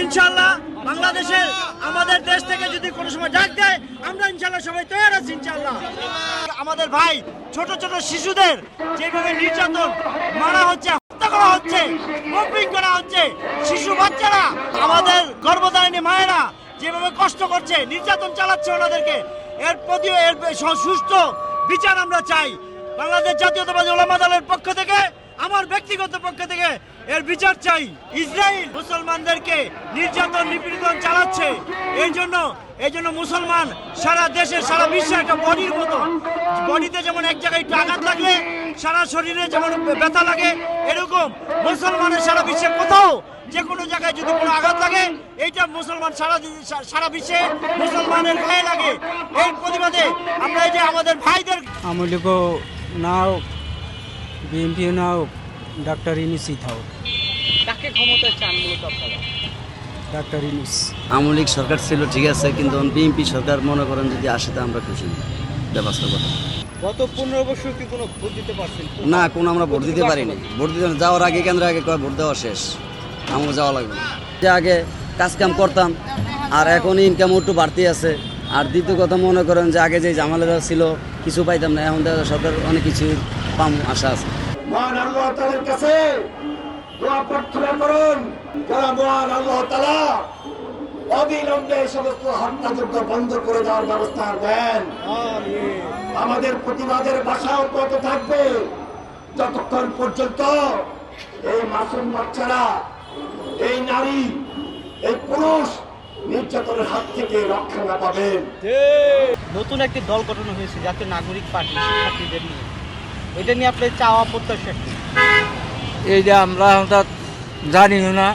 ইনশাল্লাহ বাংলাদেশের আমাদের দেশ থেকে যদি কোনো সময় ডাক দেয়, আমরা ইনশাল্লাহ সবাই তৈরি আছি ইনশাল্লাহ আমাদের ভাই, ছোট ছোট শিশুদের যেভাবে নির্যাতন, মারা হচ্ছে, হত্যা করা হচ্ছে করা হচ্ছে, শিশু, বাচ্চারা, আমাদের মায়েরা যেভাবে কষ্ট করছে, নির্যাতন চালাচ্ছে ওনাদেরকে, এর এর স- সুষ্ঠু বিচার আমরা চাই। পক্ষ থেকে, আমার ব্যক্তিগত পক্ষ থেকে এর বিচার চাই। ইসরায়েল মুসলমানদেরকে নির্যাতন নিপীড়ন চালাচ্ছে। এই জন্য এই জন্য মুসলমান সারা দেশে, সারা বিশ্বে একটা বডির মতো, বডিতে যেমন এক জায়গায় একটু আঘাত লাগলে, সারা শরীরে যেমন ব্যথা লাগে, এরকম মুসলমানের সারা বিশ্বে কোথাও যে কোনো জায়গায় যদি কোনো আঘাত লাগে, এইটা মুসলমান সারা সারা বিশ্বে মুসলমানের গায়ে লাগে। এর প্রতিবাদে আমরা এই যে আমাদের ভাইদের আওয়ামী নাও না হোক বিএনপিও না হোক ডাক্তার ইনুসই থাকুক কাকে ক্ষমতায় চান মূলত আপনারা? ডাক্তার ইনুস আওয়ামী লীগ সরকার ছিল ঠিক আছে কিন্তু বিএনপি সরকার মনে করেন যদি আসে তা আমরা খুশি ব্যবস্থা কথা। গত পনেরো বছর কি কোনো ভোট দিতে পারছেন? না কোনো আমরা ভোট দিতে পারিনি। ভোট দিতে যাওয়ার আগে কেন্দ্র আগে কয় ভোট দেওয়া শেষ? আমাকে যাওয়া লাগবে যে আগে কাজ কাম করতাম আর এখন ইনকাম একটু বাড়তি আছে। আর দ্বিতীয় কথা মনে করেন যে আগে যে জামালেরা ছিল কিছু পাইতাম না। এখন দেখা সরকার অনেক কিছু পাম আশা আছে। মহান আল্লাহ তালার কাছে দোয়া প্রার্থনা করুন। যারা মহান আল্লাহ তালা অবিলম্বে সমস্ত হত্যাযজ্ঞ বন্ধ করে দেওয়ার ব্যবস্থা দেন আমাদের প্রতিবাদের ভাষা অব্যাহত থাকবে। যতক্ষণ পর্যন্ত এই মাসুম বাচ্চারা এই নারী এই পুরুষ নির্যাতনের হাত থেকে রক্ষা না পাবেন। নতুন একটি দল গঠন হয়েছে জাতীয় নাগরিক পার্টি শিক্ষার্থীদের নিয়ে। এটা নিয়ে আপনার চাওয়া প্রত্যাশা এই যে আমরা জানি না।